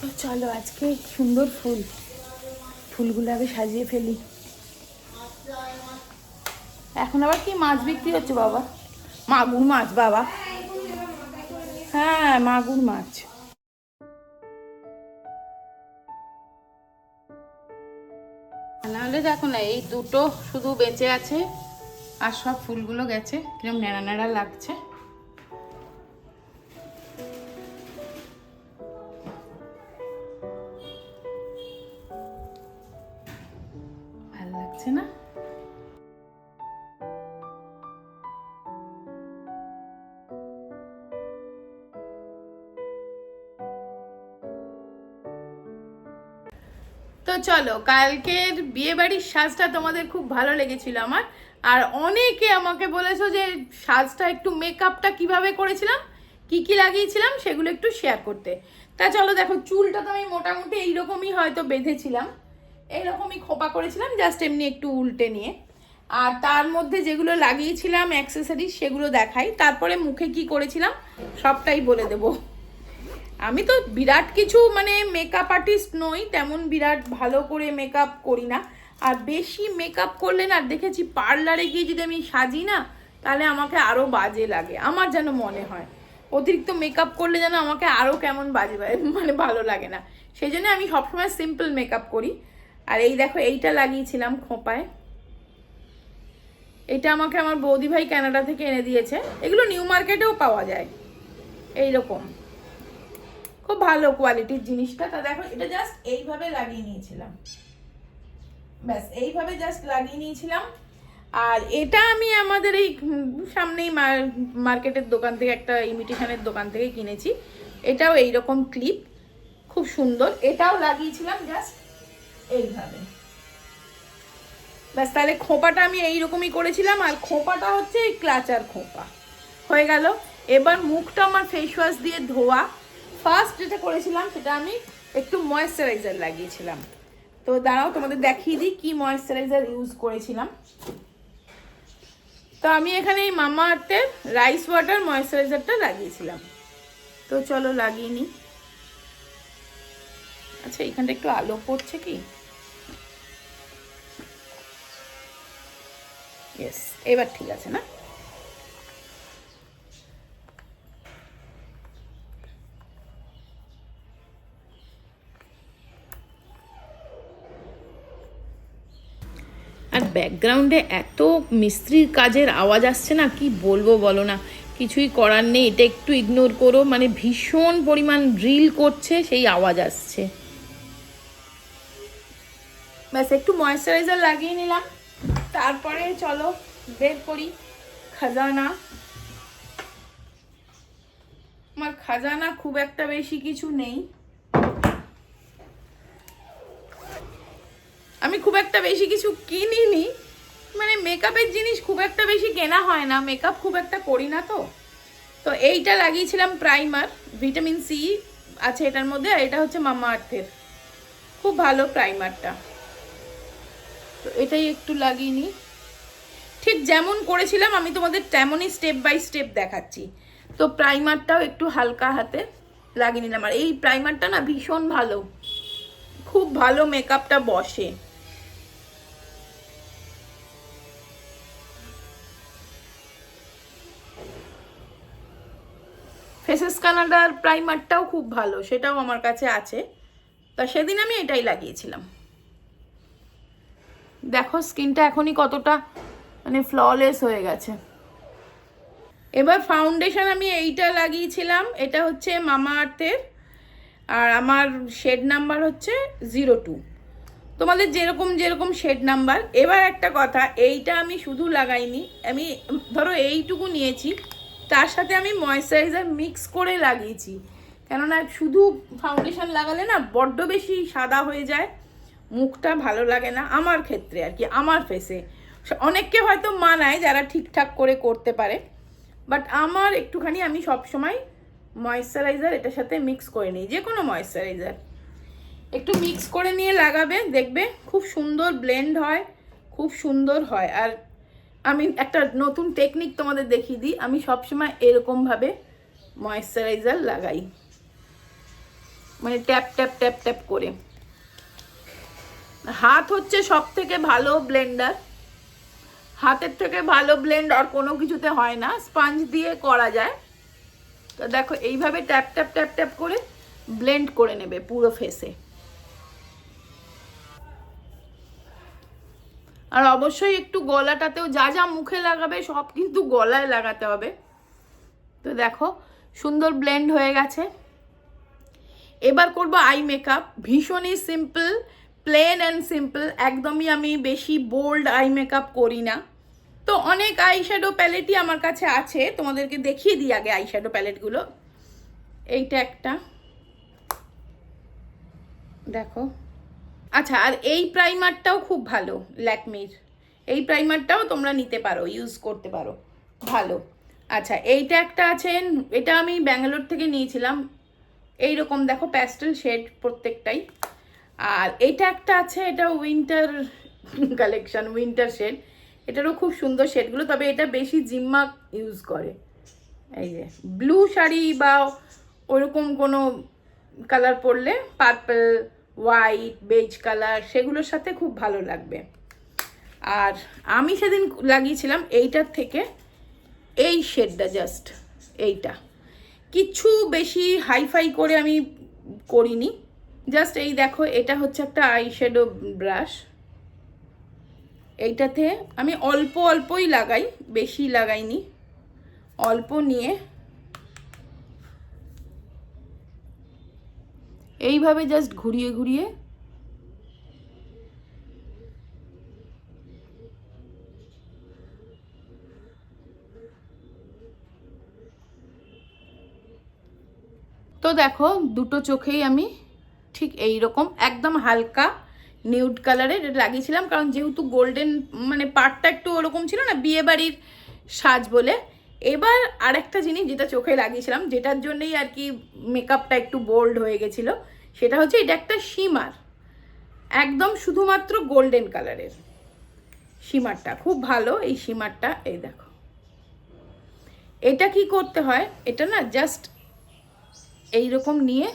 তো চলো আজকে সুন্দর ফুল। ফুলগুলো আগে সাজিয়ে ফেলি। এখন আবার কি মাছ বিক্রি হচ্ছে বাবা? মাগুর মাছ বাবা। হ্যাঁ মাগুর মাছ। নাহলে দেখো না, এই দুটো শুধু বেঁচে আছে আর সব ফুলগুলো গেছে। কিরম নেড়া নেড়া লাগছে। লাগছে না? তো চলো, কালকের বিয়ে বাড়ির সাজটা তোমাদের খুব ভালো লেগেছিল আমার। আর অনেকে আমাকে বলেছ যে সাজটা একটু মেকআপটা কীভাবে করেছিলাম, কি কি লাগিয়েছিলাম সেগুলো একটু শেয়ার করতে। তা চলো দেখো, চুলটা তো আমি মোটামুটি এইরকমই হয়তো বেঁধেছিলাম। এইরকমই খোপা করেছিলাম জাস্ট এমনি একটু উল্টে নিয়ে। আর তার মধ্যে যেগুলো লাগিয়েছিলাম অ্যাক্সেসরিজ সেগুলো দেখাই। তারপরে মুখে কি করেছিলাম, সবটাই বলে দেবো। আমি তো বিরাট কিছু মানে মেকআপ আর্টিস্ট নই, তেমন বিরাট ভালো করে মেকআপ করি না। আর বেশি মেকআপ করলে না, দেখেছি পার্লারে গিয়ে যদি আমি সাজি না, তাহলে আমাকে আরও বাজে লাগে। আমার যেন মনে হয়, অতিরিক্ত মেকআপ করলে যেন আমাকে আরও কেমন বাজে মানে ভালো লাগে না। সেই জন্য আমি সবসময় সিম্পল মেকআপ করি। আর এই দেখো, এইটা লাগিয়েছিলাম খোঁপায়। এটা আমাকে আমার বৌদি ভাই কানাডা থেকে এনে দিয়েছে। এগুলো নিউ মার্কেটেও পাওয়া যায়। এই রকম খুব ভালো কোয়ালিটির জিনিসটা। তা দেখো, এটা জাস্ট এইভাবে লাগিয়ে নিয়েছিলাম। ব্যাস, এইভাবে জাস্ট লাগিয়ে নিয়েছিলাম। আর এটা আমি আমাদের এই সামনেই মার- মার্কেটের দোকান থেকে, একটা ইমিটেশনের দোকান থেকে কিনেছি। এটাও এইরকম ক্লিপ। খুব সুন্দর। এটাও লাগিয়েছিলাম জাস্ট এইভাবে। ব্যাস, তাহলে খোঁপাটা আমি এইরকমই করেছিলাম, আর খোঁপাটা হচ্ছে এই ক্লাচার খোঁপা। হয়ে গেল। এবার মুখটা আমার ফেস ওয়াশ দিয়ে ধোয়া। ফার্স্ট যেটা করেছিলাম, সেটা আমি একটু ময়েশ্চারাইজার লাগিয়েছিলাম। তো দাঁড়াও, তোমাদের দেখিয়ে দিই কি ময়েশ্চারাইজার ইউজ করেছিলাম। তো আমি এখানে এই মামা আর্থের রাইস ওয়াটার ময়েশ্চারাইজারটা লাগিয়েছিলাম। তো চলো লাগিয়ে নিই। আচ্ছা এখানটা একটু আলো পড়ছে কি? ইয়েস এবার ঠিক আছে, না? আর ব্যাকগ্রাউন্ডে এত মিস্ত্রির কাজের আওয়াজ আসছে না, কি বলব বলো না? কিছুই করার নেই, এটা একটু ইগনোর করো মানে ভীষণ পরিমাণ ড্রিল করছে, সেই আওয়াজ আসছে। ব্যাস, একটু ময়েশ্চারাইজার লাগিয়ে নিলাম। তারপরে চলো বের করি খাজানা। আমার খাজানা খুব একটা বেশি কিছু নেই। আমি খুব একটা বেশি কিছু কিনিনি। মানে মেকআপের জিনিস খুব একটা বেশি কেনা হয় না। মেকআপ খুব একটা করি না তো। তো এইটা লাগিয়েছিলাম প্রাইমার ভিটামিন সি আছে এটার মধ্যে, আর এটা হচ্ছে মামা আর্থের। খুব ভালো প্রাইমারটা তো এটাই একটু লাগিয়ে নিই। ঠিক যেমন করেছিলাম, আমি তোমাদের তেমনই স্টেপ বাই স্টেপ দেখাচ্ছি। তো প্রাইমারটাও একটু হালকা হাতে লাগিয়ে নিলাম। আর এই প্রাইমারটা না ভীষণ ভালো। খুব ভালো মেকআপটা বসে। ফেসেস কানাডার প্রাইমারটাও খুব ভালো, সেটাও আমার কাছে আছে। তা সেদিন আমি এটাই লাগিয়েছিলাম। দেখো, স্কিনটা এখনই কতটা মানে ফ্ললেস হয়ে গেছে। এবার ফাউন্ডেশন আমি এইটা লাগিয়েছিলাম, এটা হচ্ছে মামা আর্থের, আর আমার শেড নাম্বার হচ্ছে জিরো টু তোমাদের যেরকম যেরকম শেড নাম্বার এবার একটা কথা, এইটা আমি শুধু লাগাইনি, আমি, ধরো এইটুকু নিয়েছি, তার সাথে আমি ময়েশ্চারাইজার মিক্স করে লাগিয়েছি। কেননা শুধু ফাউন্ডেশন লাগালে না বড্ড বেশি সাদা হয়ে যায় মুখটা ভালো লাগে না আমার ক্ষেত্রে আর কি, আমার ফেসে অনেককে হয়তো মানায় যারা ঠিকঠাক করে করতে পারে বাট আমার একটুখানি আমি সবসময় ময়েশ্চারাইজার এটার সাথে মিক্স করে নিই যে কোনো ময়েশ্চারাইজার একটু মিক্স করে নিয়ে লাগাবে, দেখবে খুব সুন্দর ব্লেন্ড হয়, খুব সুন্দর হয়। আর আমি একটা নতুন টেকনিক তোমাদের দেখিয়ে দিই, আমি সবসময় এরকমভাবে ময়েশ্চারাইজার লাগাই। মানে ট্যাপ ট্যাপ ট্যাপ ট্যাপ করে। হাত হচ্ছে সব থেকে ভালো ব্লেন্ডার হাতের থেকে ভালো ব্লেন্ড আর কোনো কিছুতে হয় না স্পাঞ্জ দিয়ে করা যায়। তো দেখো, এইভাবে ট্যাপ ট্যাপ ট্যাপ ট্যাপ করে ব্লেন্ড করে নেবে পুরো ফেসে আর অবশ্যই একটু গলাটাতেও যা যা মুখে লাগাবে, সব কিন্তু গলায় লাগাতে হবে। তো দেখো, সুন্দর ব্লেন্ড হয়ে গেছে। এবার করব আই মেকআপ ভীষণই সিম্পল প্লেন অ্যান্ড সিম্পল একদমই আমি বেশি বোল্ড আই মেকআপ করি না তো অনেক আই শ্যাডো প্যালেটই আমার কাছে আছে, তোমাদেরকে দেখিয়ে দিই আগে আই শ্যাডো প্যালেটগুলো এইটা একটা। দেখো। আচ্ছা আর এই প্রাইমারটাও খুব ভালো ল্যাকমির এই প্রাইমারটাও তোমরা নিতে পারো ইউজ করতে পারো। ভালো। আচ্ছা এইটা একটা আছে, এটা আমি ব্যাঙ্গালোর থেকে নিয়েছিলাম। এই রকম দেখো প্যাস্টেল শেড প্রত্যেকটাই। আর এটা একটা আছে, এটা উইন্টার কালেকশন উইন্টার শেড এটারও খুব সুন্দর শেডগুলো তবে এটা বেশি জিম্মা ইউজ করে। এই যে ব্লু শাড়ি বা ওরকম কোনো কালার পরলে পার্পল হোয়াইট বেজ কালার সেগুলোর সাথে খুব ভালো লাগবে। আর আমি সেদিন লাগিয়েছিলাম, এইটার থেকে এই শেডটা জাস্ট এইটা। কিছু বেশি হাইফাই করে আমি করিনি। জাস্ট এই দেখো, এটা হচ্ছে একটা আই শ্যাডো ব্রাশ এইটাতে আমি অল্প অল্পই লাগাই, বেশি লাগাইনি। অল্প নিয়ে এইভাবে জাস্ট ঘুরিয়ে ঘুরিয়ে তো দেখো, দুটো চোখেই আমি ঠিক এই রকম একদম হালকা নিউড কালারের লাগিয়েছিলাম, কারণ যেহেতু গোল্ডেন মানে পার্টটা একটু ওরকম ছিল না, বিয়ে বাড়ির সাজ বলে। এবার আরেকটা জিনিস যেটা চোখে লাগিয়েছিলাম, যেটার জন্যই আর কি মেকআপটা একটু বোল্ড হয়ে গেছিল, সেটা হচ্ছে এটা একটা শিমার একদম শুধুমাত্র গোল্ডেন কালারের শিমারটা খুব ভালো এই শিমারটা এই দেখো। এটা কি করতে হয়, এটা না জাস্ট এইরকম নিয়ে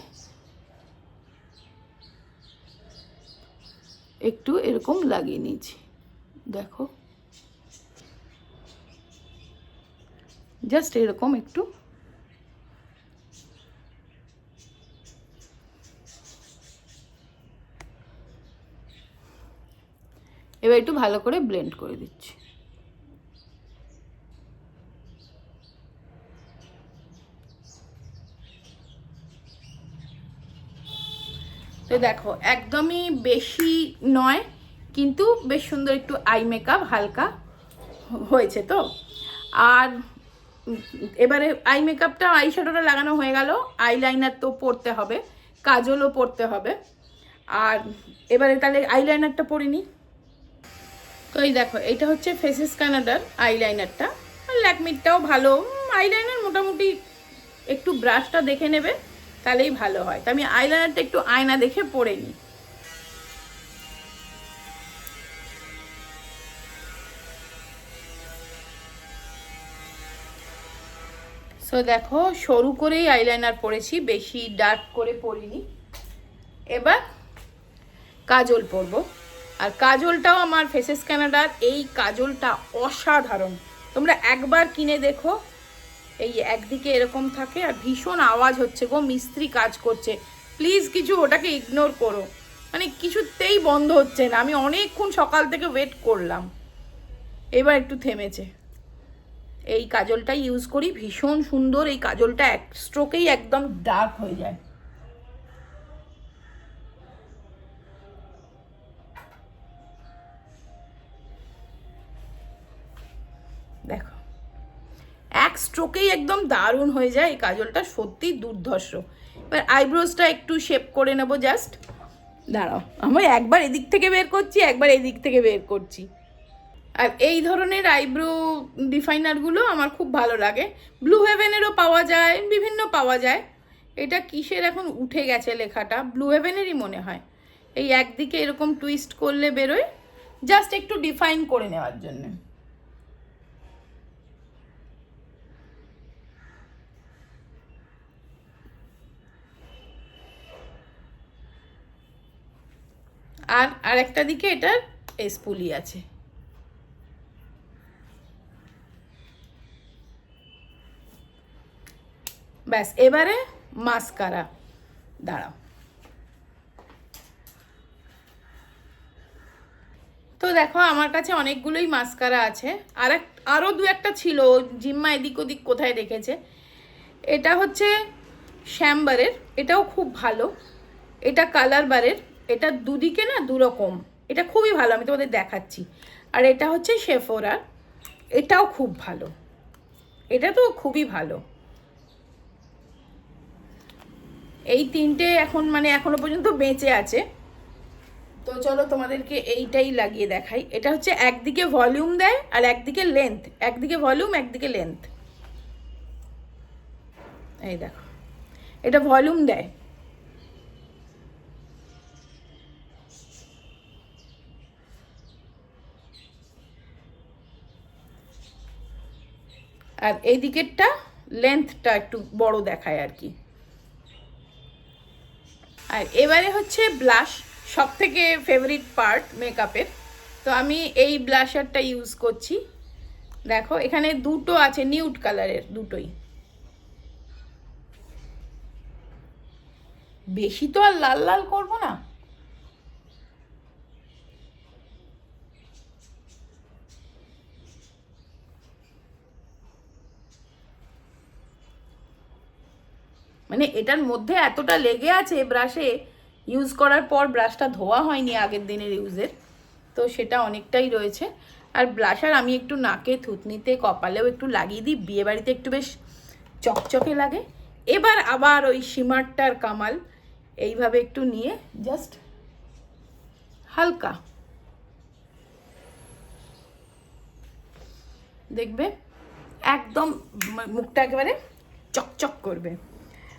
একটু এরকম লাগিয়ে নিয়েছি। দেখো। জাস্ট এরকম একটু। এবার একটু ভালো করে ব্লেন্ড করে দিচ্ছি। তো দেখো, একদমই বেশি নয়, কিন্তু বেশ সুন্দর একটু আই মেকআপ হালকা হয়েছে তো। আর এবারে আই মেকআপটা আই শ্যাডোটা লাগানো হয়ে গেল আইলাইনার তো পরতে হবে, কাজলও পরতে হবে। আর এবারে তাহলে আইলাইনারটা পরে নিই তো এই দেখো, এটা হচ্ছে ফেসেস কানাডার আইলাইনারটা ল্যাকমিটটাও ভালো। আইলাইনার মোটামুটি একটু ব্রাশটা দেখে নেবে। তাহলেই ভালো হয়। তো আমি আইলাইনারটা একটু আয়না দেখে পরে নিই। সো দেখো, সরু করেই আইলাইনার পরেছি, বেশি ডার্ক করে পরিনি। এবার কাজল পরবো। আর কাজলটাও আমার ফেসেস ক্যানাডার এই কাজলটা অসাধারণ। তোমরা একবার কিনে দেখো এই একদিকে এরকম থাকে আর ভীষণ আওয়াজ হচ্ছে গো, মিস্ত্রি কাজ করছে। প্লিজ কিছু ওটাকে ইগনোর করো। মানে কিছুতেই বন্ধ হচ্ছে না। আমি অনেকক্ষণ সকাল থেকে ওয়েট করলাম। এবার একটু থেমেছে। এই কাজলটাই ইউজ করি। ভীষণ সুন্দর এই কাজলটা এক স্ট্রোকেই একদম ডার্ক হয়ে যায়। দেখো। এক স্ট্রোকেই একদম দারুণ হয়ে যায় এই কাজলটা সত্যি দুর্ধর্ষ। এবার আইব্রোসটা একটু শেপ করে নেব জাস্ট দাঁড়াও, আমি একবার এদিক থেকে বের করছি, একবার এদিক থেকে বের করছি। আর এই ধরনের আইব্রো ডিফাইনারগুলো আমার খুব ভালো লাগে। ব্লু হেভেনেরও পাওয়া যায়, বিভিন্ন পাওয়া যায়। এটা কিসের এখন উঠে গেছে লেখাটা? ব্লু হেভেনেরই মনে হয়। এই একদিকে এরকম টুইস্ট করলে বেরোয়। জাস্ট একটু ডিফাইন করে নেওয়ার জন্যে। আর আরেকটা দিকে এটার এসপুলি আছে। ব্যাস, এবারে মাস্কারা, দাঁড়াও। তো দেখো, আমার কাছে অনেকগুলোই মাস্কারা আছে। আর এক আরও দু একটা ছিল, জিম্মা এদিক ওদিক কোথায় রেখেছে এটা হচ্ছে শ্যামবারের, এটাও খুব ভালো। এটা কালার বারের এটা দুদিকে না দুরকম। এটা খুবই ভালো, আমি তোমাদের দেখাচ্ছি। আর এটা হচ্ছে শেফোরার এটাও খুব ভালো। এটা তো খুবই ভালো। এই তিনটে এখন মানে এখনও পর্যন্ত বেঁচে আছে। তো চলো তোমাদেরকে এইটাই লাগিয়ে দেখাই। এটা হচ্ছে একদিকে ভলিউম দেয় আর একদিকে লেন্থ। একদিকে ভলিউম, একদিকে লেন্থ। এই দেখো। এটা ভলিউম দেয়। আর এই দিকেরটা লেন্থটা একটু বড় দেখায় আর কি। আর এবারে হচ্ছে ব্লাশ সব থেকে ফেভারিট পার্ট মেকআপের তো আমি এই ব্লাশারটা ইউজ করছি। দেখো, এখানে দুটো আছে নিউট কালারের দুটোই। বেশি তো আর লাল লাল করব না। মানে এটার মধ্যে এতটা লেগে আছে ব্রাশে ইউজ করার পর ব্রাশটা ধোয়া হয়নি আগের দিনের ইউজের তো সেটা অনেকটাই রয়েছে। আর ব্লাশার আমি একটু নাকে থুতনিতে, কপালেও একটু লাগিয়ে দিই বিয়েবাড়িতে একটু বেশ চকচকে লাগে। এবার আবার ওই সিমারটার কামাল এইভাবে একটু নিয়ে জাস্ট হালকা। দেখবে? একদম মুখটা একেবারে চকচক করবে।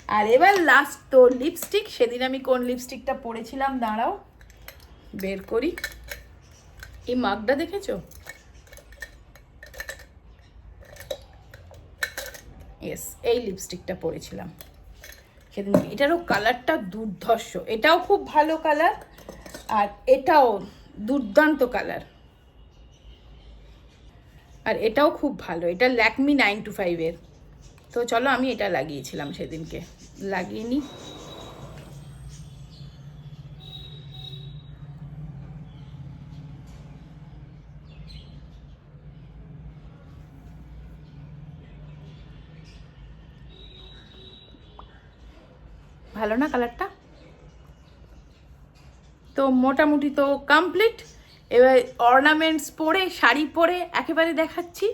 আর এবার লাস্ট তো লিপস্টিক সেদিন আমি কোন লিপস্টিকটা পরেছিলাম, দাঁড়াও, বের করি। এই মাগটা দেখেছ? ইয়েস এই লিপস্টিকটা পরেছিলাম। সেদিন এটারও কালারটা দুর্ধর্ষ। এটাও খুব ভালো কালার আর এটাও দুর্দান্ত কালার আর এটাও খুব ভালো, এটা ল্যাকমি নাইন টু ফাইভের তো চলো আমি এটা লাগিয়েছিলাম সেদিনকে। লাগিয়ে ভালো না কালারটা? তো মোটামুটি তো কমপ্লিট এবার অর্নামেন্টস পরে, শাড়ি পরে একেবারে দেখাচ্ছি।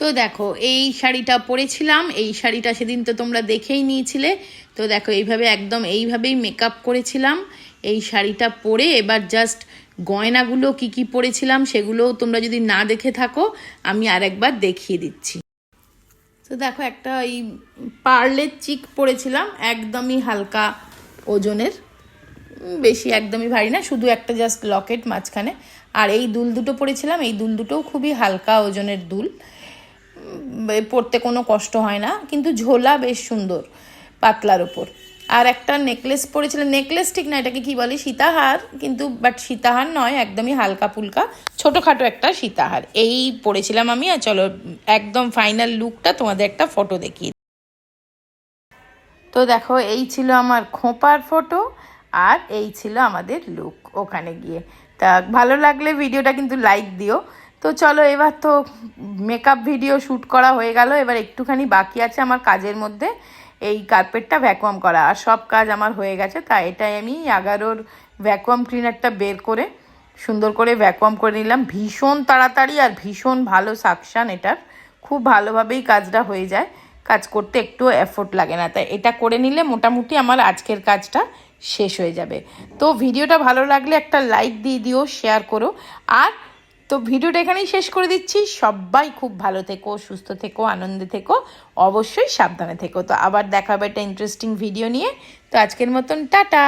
তো দেখো, এই শাড়িটা পরেছিলাম, এই শাড়িটা সেদিন তো তোমরা দেখেই নিয়েছিলে। তো দেখো, এইভাবে একদম এইভাবেই মেকআপ করেছিলাম। এই শাড়িটা পরে এবার জাস্ট গয়নাগুলো কি কি পরেছিলাম সেগুলোও তোমরা যদি না দেখে থাকো, আমি আরেকবার দেখিয়ে দিচ্ছি। তো দেখো, একটা এই পার্লের চিক পরেছিলাম, একদমই হালকা ওজনের। বেশি একদমই ভারী না, শুধু একটা জাস্ট লকেট মাঝখানে। আর এই দুল দুটো পরেছিলাম, এই দুল দুটোও খুবই হালকা ওজনের দুল। পরতে কোনো কষ্ট হয় না, কিন্তু ঝোলা বেশ সুন্দর পাতলার ওপর আর একটা নেকলেস পরেছিলাম নেকলেস ঠিক না, এটাকে কি বলে? সীতাহার, কিন্তু বাট সীতাহার নয়, একদমই হালকা ফুলকা ছোটোখাটো একটা সীতাহার। এই পরেছিলাম আমি, আর চলো, একদম ফাইনাল লুকটা তোমাদের একটা ফটো দেখিয়ে তো দেখো, এই ছিল আমার খোঁপার ফটো আর এই ছিল আমাদের লুক ওখানে গিয়ে। তা ভালো লাগলে ভিডিওটা কিন্তু লাইক দিও। তো চলো এবার তো মেকআপ ভিডিও শ্যুট করা হয়ে গেল। এবার একটুখানি বাকি আছে আমার কাজের মধ্যে। এই কার্পেটটা ভ্যাকুয়াম করা। আর সব কাজ আমার হয়ে গেছে। তাই এটাই আমি এগারোর ভ্যাকুয়াম ক্লিনারটা বের করে সুন্দর করে ভ্যাকুয়াম করে নিলাম। ভীষণ তাড়াতাড়ি আর ভীষণ ভালো সাকশান এটার। খুব ভালোভাবেই কাজটা হয়ে যায়। কাজ করতে একটু এফোর্ট লাগে না। তাই এটা করে নিলে মোটামুটি আমার আজকের কাজটা শেষ হয়ে যাবে। তো ভিডিওটা ভালো লাগলে একটা লাইক দিয়ে দিও শেয়ার করো। আর তো ভিডিওটা এখানেই শেষ করে দিচ্ছি। সবাই খুব ভালো থেকো, সুস্থ থেকো, আনন্দে থেকো, অবশ্যই সাবধানে থেকো। তো আবার দেখা হবে একটা ইন্টারেস্টিং ভিডিও নিয়ে। তো আজকের মতন, টাটা!